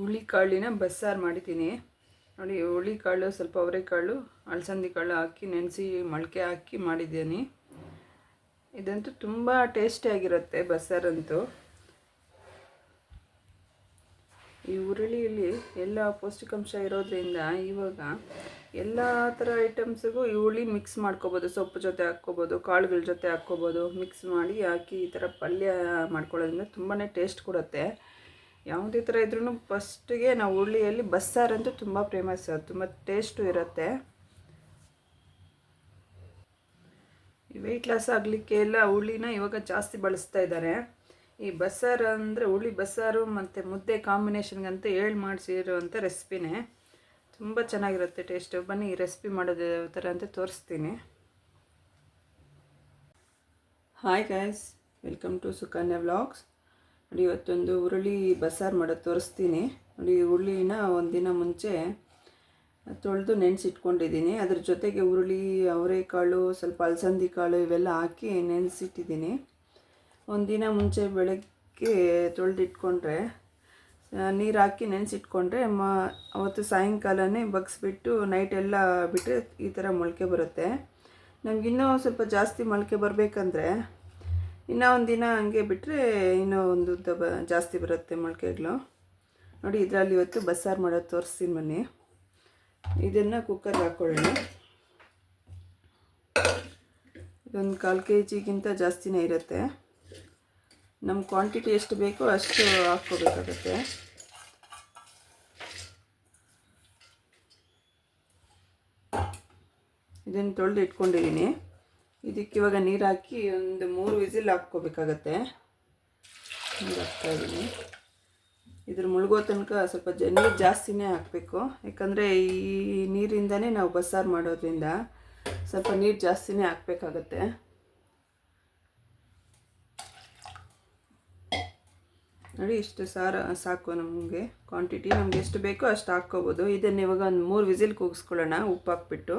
ಹುಳಿಕಾಳಿನ ಬಸ್ಸಾರು ಮಾಡಿದ್ದೀನಿ. ನೋಡಿ ಹುಳಿಕಾಳು ಸ್ವಲ್ಪ ಅವರೆಕಾಳು ಅಲಸಂದಿ ಕಾಳು ಹಾಕಿ, ನೆನೆಸಿ ಮೊಳಕೆ ಹಾಕಿ ಮಾಡಿದ್ದೀನಿ. ಇದಂತೂ ತುಂಬ ಟೇಸ್ಟಿಯಾಗಿರುತ್ತೆ ಬಸ್ಸಾರಂತೂ ಈ ಹುರುಳಿಯಲ್ಲಿ ಎಲ್ಲ ಪೌಷ್ಟಿಕಾಂಶ ಇರೋದ್ರಿಂದ ಇವಾಗ ಎಲ್ಲ ಥರ ಐಟಮ್ಸಿಗೂ ಈ ಹುಳಿ ಮಿಕ್ಸ್ ಮಾಡ್ಕೋಬೋದು. ಸೊಪ್ಪು ಜೊತೆ ಹಾಕ್ಕೋಬೋದು, ಕಾಳುಗಳ ಜೊತೆ ಹಾಕ್ಕೋಬೋದು, ಮಿಕ್ಸ್ ಮಾಡಿ ಹಾಕಿ ಈ ಥರ ಪಲ್ಯ ಮಾಡ್ಕೊಳ್ಳೋದ್ರಿಂದ ತುಂಬಾ ಟೇಸ್ಟ್ ಕೊಡುತ್ತೆ. ಯಾವುದೇ ಥರ ಇದ್ರೂ ಫಸ್ಟಿಗೆ ನಾವು ಹುರುಳಿಯಲ್ಲಿ ಬಸ್ಸಾರಂತೂ ತುಂಬ ಫೇಮಸ್ ತುಂಬ ಟೇಸ್ಟು ಇರುತ್ತೆ. ವೆಯ್ಟ್ ಲಾಸ್ ಆಗಲಿಕ್ಕೆ ಎಲ್ಲ ಹುಳಿನ ಇವಾಗ ಜಾಸ್ತಿ ಬಳಸ್ತಾ ಇದ್ದಾರೆ. ಈ ಬಸ್ಸಾರು ಅಂದರೆ ಹುಳಿ ಬಸ್ಸಾರು ಮತ್ತು ಮುದ್ದೆ ಕಾಂಬಿನೇಷನ್ಗಂತ ಹೇಳಿ ಮಾಡಿಸಿರುವಂಥ ರೆಸಿಪಿನೇ ತುಂಬ ಚೆನ್ನಾಗಿರುತ್ತೆ ಟೇಸ್ಟು ಬನ್ನಿ ಈ ರೆಸಿಪಿ ಮಾಡೋದು ಯಾವ ಥರ ಅಂತ ತೋರಿಸ್ತೀನಿ. Hi guys welcome to Sukanya vlogs ನೋಡಿ, ಇವತ್ತೊಂದು ಹುರುಳಿ ಬಸ್ಸಾರು ಮಾಡೋದು ತೋರಿಸ್ತೀನಿ. ನೋಡಿ, ಹುರುಳಿನ ಒಂದಿನ ಮುಂಚೆ ತೊಳೆದು ನೆನೆಸಿಟ್ಕೊಂಡಿದ್ದೀನಿ. ಅದ್ರ ಜೊತೆಗೆ ಹುರುಳಿ, ಅವರೆಕಾಳು, ಸ್ವಲ್ಪ ಅಲಸಂದಿ ಕಾಳು ಇವೆಲ್ಲ ಹಾಕಿ ನೆನೆಸಿಟ್ಟಿದ್ದೀನಿ. ಒಂದಿನ ಮುಂಚೆ ಬೆಳಗ್ಗೆ ತೊಳೆದಿಟ್ಕೊಂಡ್ರೆ ನೀರು ಹಾಕಿ ನೆನೆಸಿಟ್ಕೊಂಡ್ರೆ, ಮ, ಅವತ್ತು ಸಾಯಂಕಾಲನೇ ಬಗ್ಸ್ಬಿಟ್ಟು ನೈಟ್ ಎಲ್ಲ ಬಿಟ್ಟರೆ ಈ ಥರ ಮೊಳಕೆ ಬರುತ್ತೆ. ನಮಗಿನ್ನೂ ಸ್ವಲ್ಪ ಜಾಸ್ತಿ ಮೊಳಕೆ ಬರಬೇಕಂದ್ರೆ ಇನ್ನೂ ಒಂದು ದಿನ ಹಂಗೆ ಬಿಟ್ಟರೆ ಇನ್ನೂ ಒಂದು ಉದ್ದ ಬ ಜಾಸ್ತಿ ಬರುತ್ತೆ ಮೊಳಕೆಗಳು. ನೋಡಿ ಇದರಲ್ಲಿ ಇವತ್ತು ಬಸ್ಸಾರು ಮಾಡೋದು ತೋರಿಸ್ತೀನಿ ಬನ್ನಿ. ಇದನ್ನು ಕುಕ್ಕರ್ಗೆ ಹಾಕ್ಕೊಳ್ಳೋಣ ಇದೊಂದು ಕಾಲು ಕೆ ಜಿಗಿಂತ ಜಾಸ್ತಿನೇ ಇರುತ್ತೆ. ನಮ್ಮ ಕ್ವಾಂಟಿಟಿ ಎಷ್ಟು ಬೇಕೋ ಅಷ್ಟು ಹಾಕ್ಕೋಬೇಕಾಗತ್ತೆ. ಇದನ್ನು ತೊಳೆದು ಇಟ್ಕೊಂಡಿದ್ದೀನಿ ಇದಕ್ಕೆ ಇವಾಗ ನೀರು ಹಾಕಿ ಒಂದು ಮೂರು ವಿಸಿಲ್ ಹಾಕ್ಕೋಬೇಕಾಗತ್ತೆ. ನೀರು ಹಾಕ್ತಾ ಇದ್ದೀನಿ ಇದ್ರ ಮುಳುಗೋ ತನಕ ಸ್ವಲ್ಪ ಜ ನೀರು ಜಾಸ್ತಿನೇ ಹಾಕಬೇಕು. ಯಾಕಂದರೆ ಈ ನೀರಿಂದನೇ ನಾವು ಬಸ್ಸಾರು ಮಾಡೋದ್ರಿಂದ ಸ್ವಲ್ಪ ನೀರು ಜಾಸ್ತಿನೇ ಹಾಕಬೇಕಾಗತ್ತೆ. ನೋಡಿ ಇಷ್ಟು ಸಾರ, ಸಾಕು ನಮಗೆ. ಕ್ವಾಂಟಿಟಿ ನಮ್ಗೆ ಎಷ್ಟು ಬೇಕೋ ಅಷ್ಟು ಹಾಕ್ಕೋಬೋದು. ಇದನ್ನು ಇವಾಗ ಒಂದು ಮೂರು ವಿಸಿಲ್ ಕೂಗಿಸ್ಕೊಳ್ಳೋಣ. ಉಪ್ಪು ಹಾಕ್ಬಿಟ್ಟು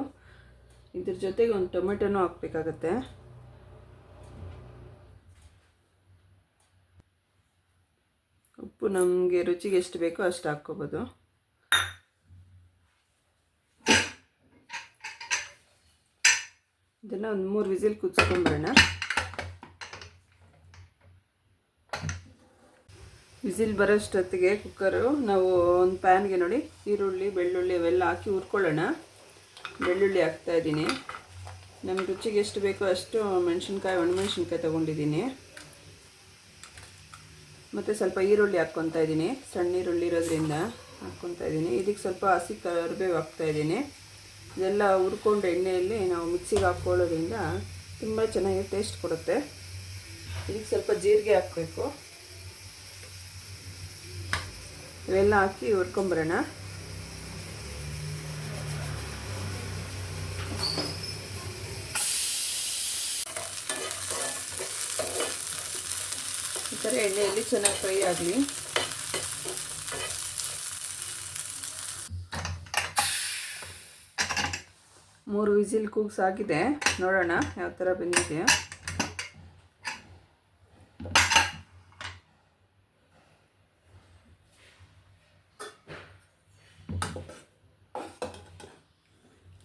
ಇದ್ರ ಜೊತೆಗೆ ಒಂದು ಟೊಮೆಟೊನೂ ಹಾಕ್ಬೇಕಾಗತ್ತೆ. ಉಪ್ಪು ನಮಗೆ ರುಚಿಗೆ ಎಷ್ಟು ಬೇಕೋ ಅಷ್ಟು ಹಾಕ್ಕೋಬೋದು. ಇದನ್ನು ಒಂದು ಮೂರು ವಿಸಿಲ್ ಕುದಿಸ್ಕೊಂಬಿಡೋಣ ವಿಸಿಲ್ ಬರೋಷ್ಟೊತ್ತಿಗೆ ಕುಕ್ಕರು, ನಾವು ಒಂದು ಪ್ಯಾನ್ಗೆ ನೋಡಿ, ಈರುಳ್ಳಿ, ಬೆಳ್ಳುಳ್ಳಿ ಅವೆಲ್ಲ ಹಾಕಿ ಹುರ್ಕೊಳ್ಳೋಣ. ಬೆಳ್ಳುಳ್ಳಿ ಹಾಕ್ತಾ ಇದ್ದೀನಿ. ನಮ್ಮ ರುಚಿಗೆ ಎಷ್ಟು ಬೇಕೋ ಅಷ್ಟು ಮೆಣಸಿನ್ಕಾಯಿ ಒಣಮೆಣ್ಸಿನ್ಕಾಯಿ ತೊಗೊಂಡಿದ್ದೀನಿ. ಮತ್ತು ಸ್ವಲ್ಪ ಈರುಳ್ಳಿ ಹಾಕ್ಕೊತಾ ಇದ್ದೀನಿ. ಸಣ್ಣ ಈರುಳ್ಳಿ ಇರೋದ್ರಿಂದ ಹಾಕ್ಕೊತಾ ಇದ್ದೀನಿ. ಇದಕ್ಕೆ ಸ್ವಲ್ಪ ಹಸಿ ಕರಿಬೇವು ಹಾಕ್ತಾ ಇದ್ದೀನಿ. ಇದೆಲ್ಲ ಹುರ್ಕೊಂಡು ಎಣ್ಣೆಯಲ್ಲಿ ನಾವು ಮಿಕ್ಸಿಗೆ ಹಾಕ್ಕೊಳ್ಳೋದ್ರಿಂದ ತುಂಬ ಚೆನ್ನಾಗಿ ಟೇಸ್ಟ್ ಕೊಡುತ್ತೆ. ಇದಕ್ಕೆ ಸ್ವಲ್ಪ ಜೀರಿಗೆ ಹಾಕಬೇಕು. ಇವೆಲ್ಲ ಹಾಕಿ ಹುರ್ಕೊಂಬರೋಣ. ಎಣ್ಣೆಯಲ್ಲಿ ಚೆನ್ನಾಗಿ ಫ್ರೈ ಆಗಲಿ. ಮೂರು ವಿಸಿಲ್ ಕೂಗ್ಸಾಗಿದೆ ನೋಡೋಣ ಯಾವ ಥರ ಬಂದಿದೆ.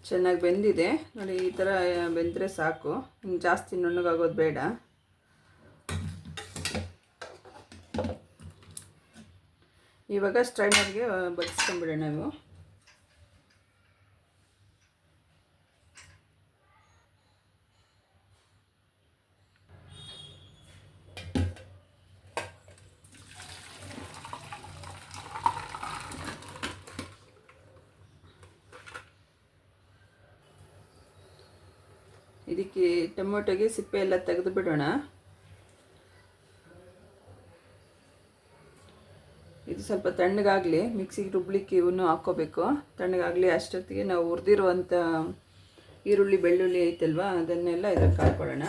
ಚೆನ್ನಾಗಿ ಬೆಂದಿದೆ. ನೋಡಿ ಈ ಥರ ಬೆಂದರೆ ಸಾಕು. ಇನ್ನು ಜಾಸ್ತಿ ನುಣ್ಣಗಾಗೋದು ಬೇಡ. ಇವಾಗ ಸ್ಟ್ರೈನರ್ಗೆ ಬಗ್ಸ್ಕೊಂಬಿಡೋಣ ನಾವು. ಇದಕ್ಕೆ ಟೊಮೊಟೊಗೆ ಸಿಪ್ಪೆ ಎಲ್ಲ ತೆಗೆದು ಬಿಡೋಣ ಇದು ಸ್ವಲ್ಪ ತಣ್ಣಗಾಗಲಿ, ಮಿಕ್ಸಿಗೆ ರುಬ್ಲಿಕ್ಕೆ ಇವನು ಹಾಕ್ಕೋಬೇಕು. ತಣ್ಣಗಾಗಲಿ ಅಷ್ಟೊತ್ತಿಗೆ ನಾವು ಹುರಿದಿರುವಂಥ ಈರುಳ್ಳಿ, ಬೆಳ್ಳುಳ್ಳಿ ಐತಲ್ವ, ಅದನ್ನೆಲ್ಲ ಇದಕ್ಕೆ ಹಾಕ್ಕೊಳ್ಳೋಣ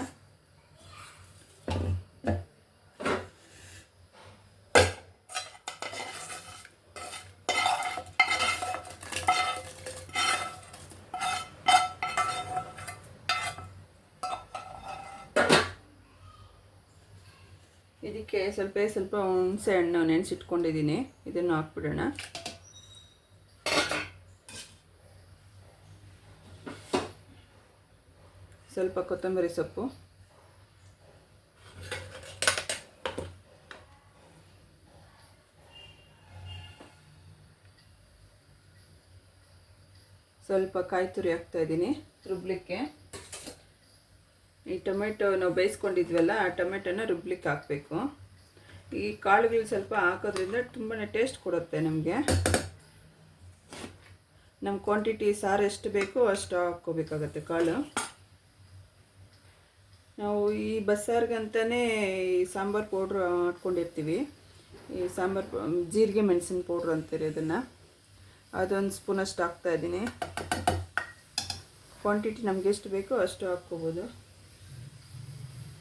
ಇದಕ್ಕೆ ಸ್ವಲ್ಪ ಸ್ವಲ್ಪ ಹುಣಸೆ ಹಣ್ಣು ನೆನೆಸಿಟ್ಕೊಂಡಿದ್ದೀನಿ ಇದನ್ನು ಹಾಕ್ಬಿಡೋಣ. ಸ್ವಲ್ಪ ಕೊತ್ತಂಬರಿ ಸೊಪ್ಪು. ಸ್ವಲ್ಪ ಕಾಯಿ ತುರಿ ಹಾಕ್ತಾ ಇದ್ದೀನಿ, ರುಬ್ಲಿಕ್ಕೆ. ಈ ಟೊಮೆಟೊ ನಾವು ಬೇಯಿಸ್ಕೊಂಡಿದ್ವಲ್ಲ, ಆ ಟೊಮೆಟೊನ ರುಬ್ಲಿಕ್ಕೆ ಹಾಕಬೇಕು. ಈ ಕಾಳುಗಳು ಸ್ವಲ್ಪ ಹಾಕೋದ್ರಿಂದ ತುಂಬಾ ಟೇಸ್ಟ್ ಕೊಡುತ್ತೆ ನಮಗೆ. ನಮ್ಮ ಕ್ವಾಂಟಿಟಿ ಸಾರು ಎಷ್ಟು ಬೇಕೋ ಅಷ್ಟು ಹಾಕ್ಕೋಬೇಕಾಗತ್ತೆ ಕಾಳು. ನಾವು ಈ ಬಸ್ಸಾರ್ಗಂತಲೇ ಈ ಸಾಂಬಾರು ಪೌಡ್ರ್ ಮಾಡ್ಕೊಂಡಿರ್ತೀವಿ ಈ ಸಾಂಬಾರು ಜೀರಿಗೆ ಮೆಣಸಿನ ಪೌಡ್ರ್ ಅಂತೀರಿ ಅದನ್ನು. ಅದೊಂದು ಸ್ಪೂನಷ್ಟು ಹಾಕ್ತಾಯಿದ್ದೀನಿ ಕ್ವಾಂಟಿಟಿ ನಮಗೆ ಎಷ್ಟು ಬೇಕೋ ಅಷ್ಟು ಹಾಕ್ಕೋಬೋದು.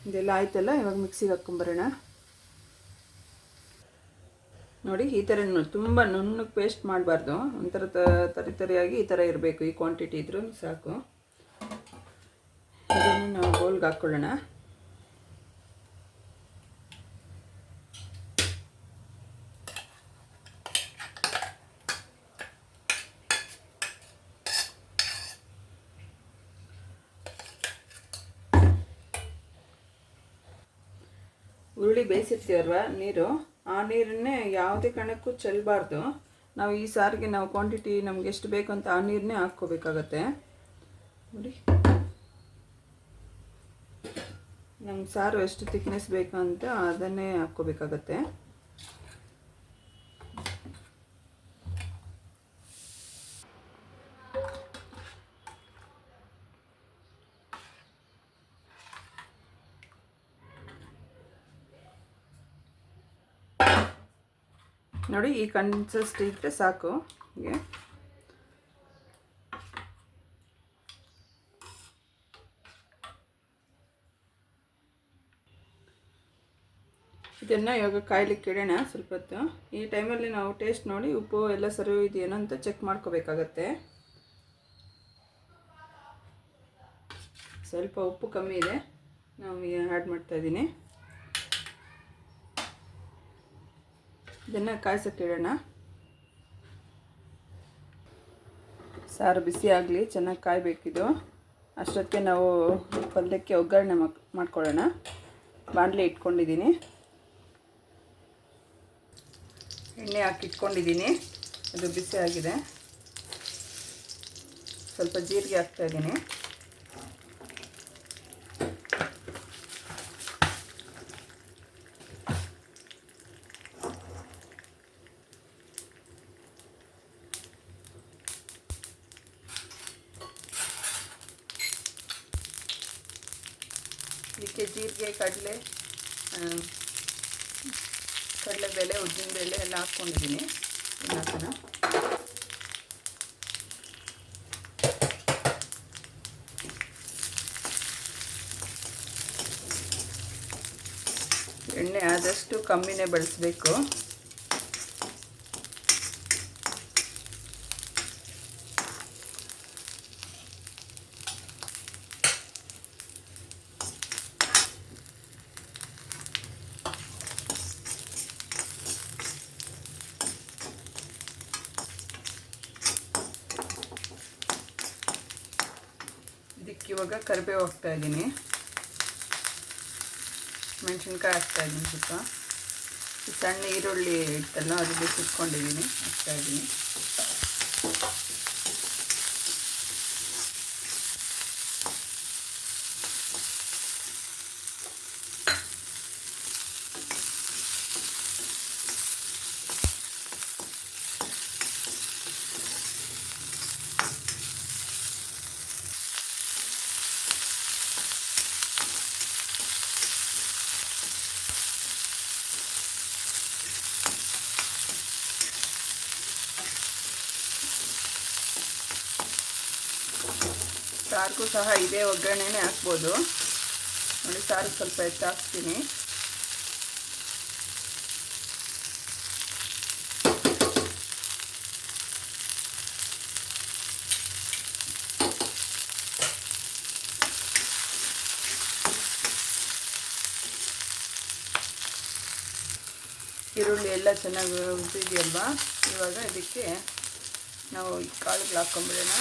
ಇದೆಲ್ಲ ಆಯ್ತಲ್ಲ? ಇವಾಗ ಮಿಕ್ಸಿಗೆ ಹಾಕ್ಕೊಂಬರೋಣ ನೋಡಿ, ಈ ಥರ ತುಂಬ ನುಣ್ಣಗೆ ಪೇಸ್ಟ್ ಮಾಡಬಾರ್ದು. ಒಂಥರ ತರಿ ತರಿಯಾಗಿ ಈ ಥರ ಇರಬೇಕು. ಈ ಕ್ವಾಂಟಿಟಿ ಇದ್ರೂ ಸಾಕು. ಇದನ್ನು ನಾವು ಗೋಲ್ಗೆ ಹಾಕ್ಕೊಳ್ಳೋಣ ಬೇಯಿಸಿರ್ತೀವಲ್ವ ನೀರು? ಆ ನೀರನ್ನೇ ಯಾವುದೇ ಕಾರಣಕ್ಕೂ ಚೆಲ್ಲಬಾರ್ದು ನಾವು ಈ ಸಾರಿಗೆ ನಾವು ಕ್ವಾಂಟಿಟಿ ನಮ್ಗೆ ಎಷ್ಟು ಬೇಕು ಅಂತ ಆ ನೀರನ್ನೇ ಹಾಕ್ಕೋಬೇಕಾಗತ್ತೆ. ನೋಡಿ. ನಮ್ಗೆ ಸಾರು ಎಷ್ಟು ತಿಕ್ನೆಸ್ ಬೇಕು ಅಂತ ಅದನ್ನೇ ಹಾಕ್ಕೋಬೇಕಾಗತ್ತೆ. ನೋಡಿ, ಈ ಕನ್ಸಿಸ್ಟ್ ಇದ್ದರೆ ಸಾಕು. ಹೀಗೆ. ಇದನ್ನು ಇವಾಗ ಕಾಯ್ಲಿಕ್ಕೆ ಇಡೋಣ ಸ್ವಲ್ಪ ಹೊತ್ತು. ಈ ಟೈಮಲ್ಲಿ ನಾವು ಟೇಸ್ಟ್ ನೋಡಿ, ಉಪ್ಪು ಎಲ್ಲ ಸರಿ ಇದೆಯೇನೋ ಅಂತ ಚೆಕ್ ಮಾಡ್ಕೋಬೇಕಾಗತ್ತೆ. ಸ್ವಲ್ಪ ಉಪ್ಪು ಕಮ್ಮಿ ಇದೆ. ನಾವು ಆ್ಯಡ್ ಮಾಡ್ತಾಯಿದ್ದೀನಿ ಇದನ್ನು ಕಾಯಿಸೋಕ್ಕಿಡೋಣ ಸಾರು ಬಿಸಿ ಆಗಲಿ, ಚೆನ್ನಾಗಿ ಕಾಯಬೇಕಿದು. ಅಷ್ಟೊತ್ತಿಗೆ ನಾವು ಪಲ್ಯಕ್ಕೆ ಒಗ್ಗರಣೆ ಮಾಡ್ಕೊಳ್ಳೋಣ. ಬಾಣಲೆ ಇಟ್ಕೊಂಡಿದ್ದೀನಿ. ಎಣ್ಣೆ ಹಾಕಿ ಇಟ್ಕೊಂಡಿದ್ದೀನಿ. ಅದು ಬಿಸಿ ಆಗಿದೆ. ಸ್ವಲ್ಪ ಜೀರಿಗೆ ಹಾಕ್ತಾಯಿದ್ದೀನಿ ಇದಕ್ಕೆ ಜೀರಿಗೆ ಕಡಲೆ ಕಡಲೆಬೇಳೆ ಉದ್ದಿನಬೇಳೆ ಎಲ್ಲ ಹಾಕ್ಕೊಂಡಿದ್ದೀನಿ. ಹಾಕೋಣ. ಎಣ್ಣೆ ಆದಷ್ಟು ಕಮ್ಮಿನೇ ಬಳಸಬೇಕು ಇದಕ್ಕೆ ಇವಾಗ ಕರಿಬೇವು ಹಾಕ್ತಾ ಇದ್ದೀನಿ. ಮೆಣಸಿನ್ಕಾಯಿ ಹಾಕ್ತಾ ಇದ್ದೀನಿ ಸ್ವಲ್ಪ. ಸಣ್ಣ ಈರುಳ್ಳಿ ಇತ್ತಲ್ಲ ಅದು ಬಿಸಿಟ್ಕೊಂಡಿದ್ದೀನಿ ಹಾಕ್ತಾ ಇದ್ದೀನಿ. ಸಾರಿಗೂ ಸಹ ಇದೇ ಒಗ್ಗರಣೆನೇ ಹಾಕ್ಬೋದು. ನೋಡಿ, ಸಾರು ಸ್ವಲ್ಪ ಹೆಚ್ಚಾಕ್ತೀನಿ ಈರುಳ್ಳಿ ಎಲ್ಲ ಚೆನ್ನಾಗಿ ಉಜ್ಜಿದೆಯಲ್ವಾ ಇವಾಗ ಇದಕ್ಕೆ ನಾವು ಈ ಕಾಳುಗಳು ಹಾಕ್ಕೊಂಬಿಡೋಣ.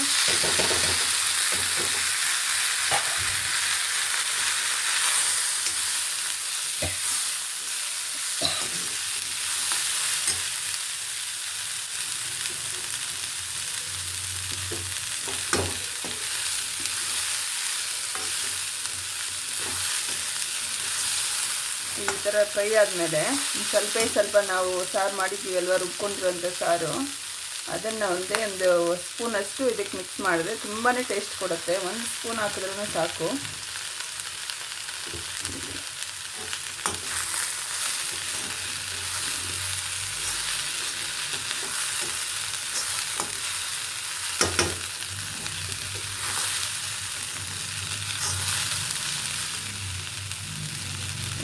ಈ ಥರ ಫ್ರೈ ಆದಮೇಲೆ ಸ್ವಲ್ಪ ಸ್ವಲ್ಪ ನಾವು ಸಾರು ಮಾಡಿದ್ದೀವಿ ಅಲ್ವಾ ರುಬ್ಕೊಂಡಿರುವಂಥ ಸಾರು? ಅದನ್ನು ಒಂದೇ ಒಂದು ಸ್ಪೂನಷ್ಟು ಇದಕ್ಕೆ ಮಿಕ್ಸ್ ಮಾಡಿದ್ರೆ ತುಂಬಾ ಟೇಸ್ಟ್ ಕೊಡುತ್ತೆ. ಒಂದು ಸ್ಪೂನ್ ಹಾಕಿದ್ರೂ ಸಾಕು.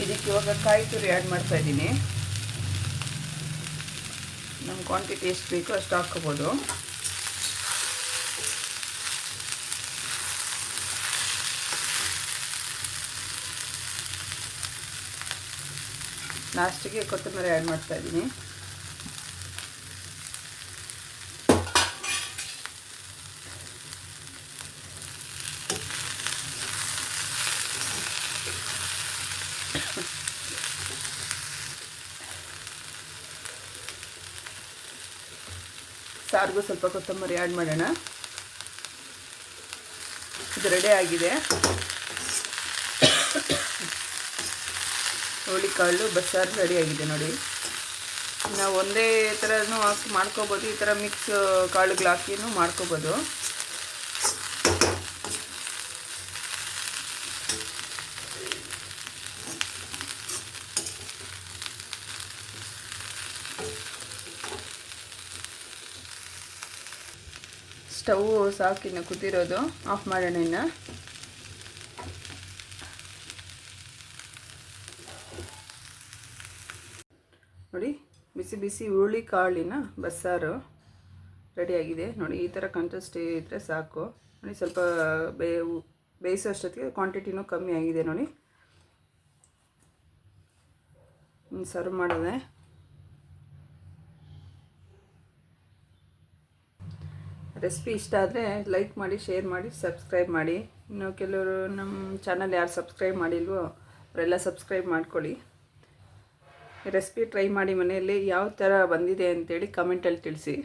ಇದಕ್ಕೆ ಇವಾಗ ಕಾಯಿ ತುರಿ ಆ್ಯಡ್ ಮಾಡ್ತಾ ಇದ್ದೀನಿ. ನಮ್ಮ ಕ್ವಾಂಟಿಟಿ ಎಷ್ಟು ಬೇಕೋ ಅಷ್ಟು ಹಾಕ್ಕೋಬೋದು. ಲಾಸ್ಟಿಗೆ ಕೊತ್ತಂಬರಿ ಆ್ಯಡ್ ಮಾಡ್ತಾ ಸಾರಿಗೂ ಸ್ವಲ್ಪ ಕೊತ್ತಂಬರಿ ಆ್ಯಡ್ ಮಾಡೋಣ. ಇದು ರೆಡಿ ಆಗಿದೆ. ಹುಳಿಕಾಳು ಬಸ್ಸಾರು ರೆಡಿ ಆಗಿದೆ ನೋಡಿ. ನಾವು ಒಂದೇ ಥರನೂ ಹಾಕಿ ಮಾಡ್ಕೋಬೋದು, ಈ ಥರ ಮಿಕ್ಸ್ ಕಾಳುಗಳು ಹಾಕಿನೂ ಮಾಡ್ಕೋಬೋದು. ಸ್ಟವ್ ಸಾಕಿನ್ನು ಕುದಿರೋದು ಆಫ್ ಮಾಡೋಣ ಇನ್ನು. ನೋಡಿ, ಬಿಸಿ ಬಿಸಿ ಹುರುಳಿ ಕಾಳಿನ ಬಸ್ಸಾರು ರೆಡಿಯಾಗಿದೆ ನೋಡಿ, ಈ ಥರ ಕಂಟೆಸ್ಟ್ ಇದ್ದರೆ ಸಾಕು. ನೋಡಿ, ಸ್ವಲ್ಪ ಬೇ, ಬೇಯಿಸೋ ಅಷ್ಟೊತ್ತಿಗೆ ಕ್ವಾಂಟಿಟಿನೂ ಕಮ್ಮಿ ಆಗಿದೆ ನೋಡಿ. ಸರ್ವ್ ಮಾಡಿದೆ. ರೆಸಿಪಿ ಇಷ್ಟ ಆದರೆ ಲೈಕ್ ಮಾಡಿ, ಶೇರ್ ಮಾಡಿ, ಸಬ್ಸ್ಕ್ರೈಬ್ ಮಾಡಿ. ಇನ್ನು ಕೆಲವರು ನಮ್ಮ ಚಾನಲ್ ಯಾರು ಸಬ್ಸ್ಕ್ರೈಬ್ ಮಾಡಿಲ್ವೋ ಅವರೆಲ್ಲ ಸಬ್ಸ್ಕ್ರೈಬ್ ಮಾಡ್ಕೊಳ್ಳಿ. ರೆಸಿಪಿ ಟ್ರೈ ಮಾಡಿ ಮನೆಯಲ್ಲಿ. ಯಾವ ಥರ ಬಂದಿದೆ ಅಂತೇಳಿ ಕಮೆಂಟಲ್ಲಿ ತಿಳಿಸಿ.